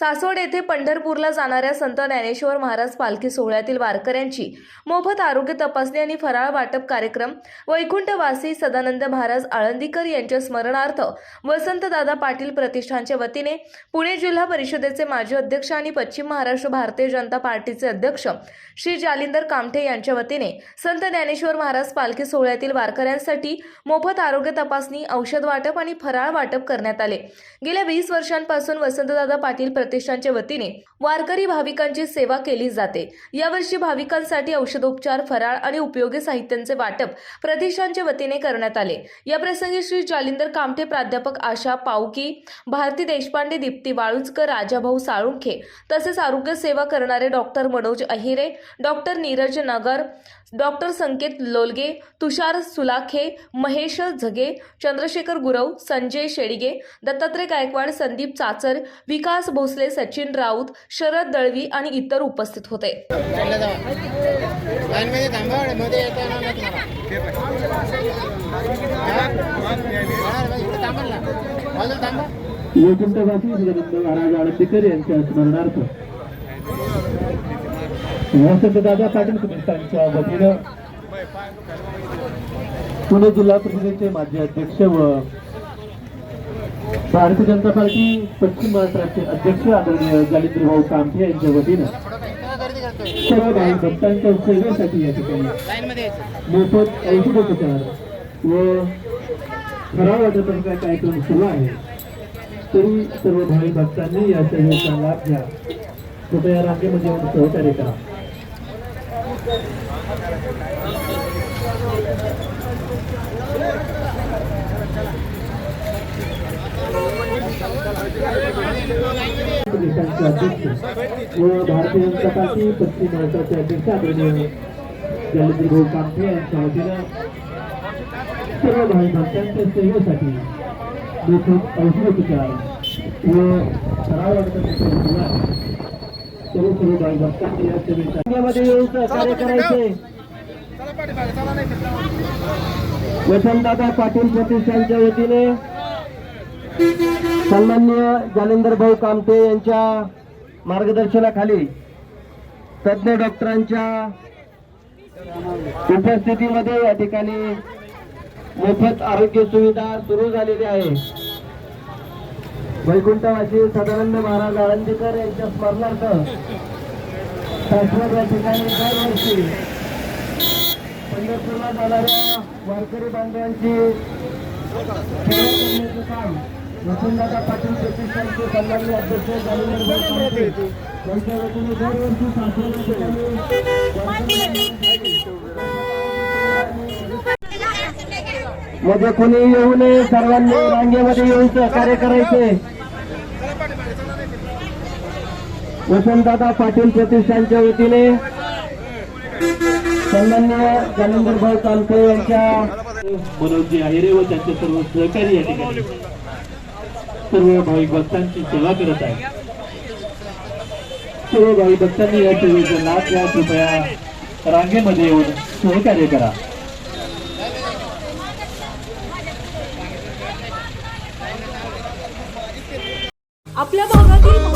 सासवड येथे पंढरपूरला जाणाऱ्या संत ज्ञानेश्वर महाराज पालखी सोहळ्यातील वारकऱ्यांची मोफत आरोग्य तपासणी आणि फराळ वाटप कार्यक्रम वैकुंठवासी सदानंद महाराज आळंदीकर यांच्या स्मरणार्थ वसंतदादा पाटील प्रतिष्ठानच्या वतीने पुणे जिल्हा परिषदेचे माजी अध्यक्ष आणि पश्चिम महाराष्ट्र भारतीय जनता पार्टीचे अध्यक्ष श्री जालिंदर कामठे यांच्या वतीने संत ज्ञानेश्वर महाराज पालखी सोहळ्यातील वारकऱ्यांसाठी मोफत आरोग्य तपासणी औषध वाटप आणि फराळ वाटप करण्यात आले. गेल्या वीस वर्षांपासून वसंतदादा पाटील प्रतिष्ठानच्या वतीने वारकरी भाविकांची सेवा केली जाते. यावर्षी भाविकांसाठी औषधोपचार फराळ आणि उपयोगी साहित्यांचे वाटप प्रतिष्ठानच्या वतीने करण्यात आले. या प्रसंगी श्री जालिंदर कामठे प्राध्यापक आशा पावकी भारती देशपांडे दीप्ती वाळुंजकर राजाभाऊ साळुंखे तसेच आरोग्य सेवा करणारे doctor Manoj Ahire doctor Neeraj Nagar doctor Sanket Lolage Tushar Sulakhe Mahesh Zage Chandrashekhar Gurav Sanjay Shedige Dattatray Gaikwad Sandeep Chachar Vikas Bhosale Sachin Raut Sharad Dalvi आणि इतर उपस्थित होते. महाराज आळंदीकर यांच्या स्मरणार्थ. वसंतदादा पाटील प्रतिष्ठानच्या वतीनं पुणे जिल्हा परिषदेचे माजी अध्यक्ष व भारतीय जनता पार्टी पश्चिम महाराष्ट्राचे अध्यक्ष आदरणीय जालिंद्र भाऊ कामठे यांच्या वतीनं सर्व भाविक भक्तांच्या सेवेसाठी या ठिकाणी मोफत यायचं मोफत औषधोपचार व खरा वाटपाचा कार्यक्रम सुरू आहे. तरी सर्व भावी भक्तांनी या सेवेचा लाभ घ्या. कृपया रांगेमध्ये येऊन सहकार्य करा. देशांचे अध्यक्ष व भारतीय जनता पार्टी पश्चिम महाराष्ट्राचे अध्यक्ष आदरणीय जलदी भाऊ कामठे यांच्या वतीनं सर्व भाई भक्तांच्या सेवेसाठी देखील औषधोपचार व सराव वसंतदादा पाटील प्रतिष्ठानच्या वतीने सन्मान्य जालिंदर भाऊ कामते यांच्या मार्गदर्शनाखाली तज्ज्ञ डॉक्टरांच्या उपस्थितीमध्ये या ठिकाणी मोफत आरोग्य सुविधा सुरू झालेली आहे. वैकुंठवासी सदानंद महाराज आळंदीकर यांच्या स्मरणार्थ शाश्वत या ठिकाणी दरवर्षी पंढरपूरला जाणाऱ्या वारकरी बांधवांची सेवा काम वसंतदादा पाटील प्रतिष्ठानचे सन्माननीय अध्यक्ष जालिंदर यांच्या वतीने दरवर्षी शासनाच्या ठिकाणी मध्ये कोणी येऊ नये सर्वांनी रांगेमध्ये येऊन सहकार्य करायचे. वसंतदादा पाटील प्रतिष्ठानच्या वतीने सन्मान्य जालिंदर भाऊ कामते यांच्या मनोजी आहिरे व त्यांचे सर्व सहकारी या ठिकाणी सर्व भाविक भक्तांची सेवा करत आहे सर्व भाविक भक्तांनी या सेवेचा लाभ घ्या कृपया रांगेमध्ये येऊन सहकार्य करा. आपल्या भागातील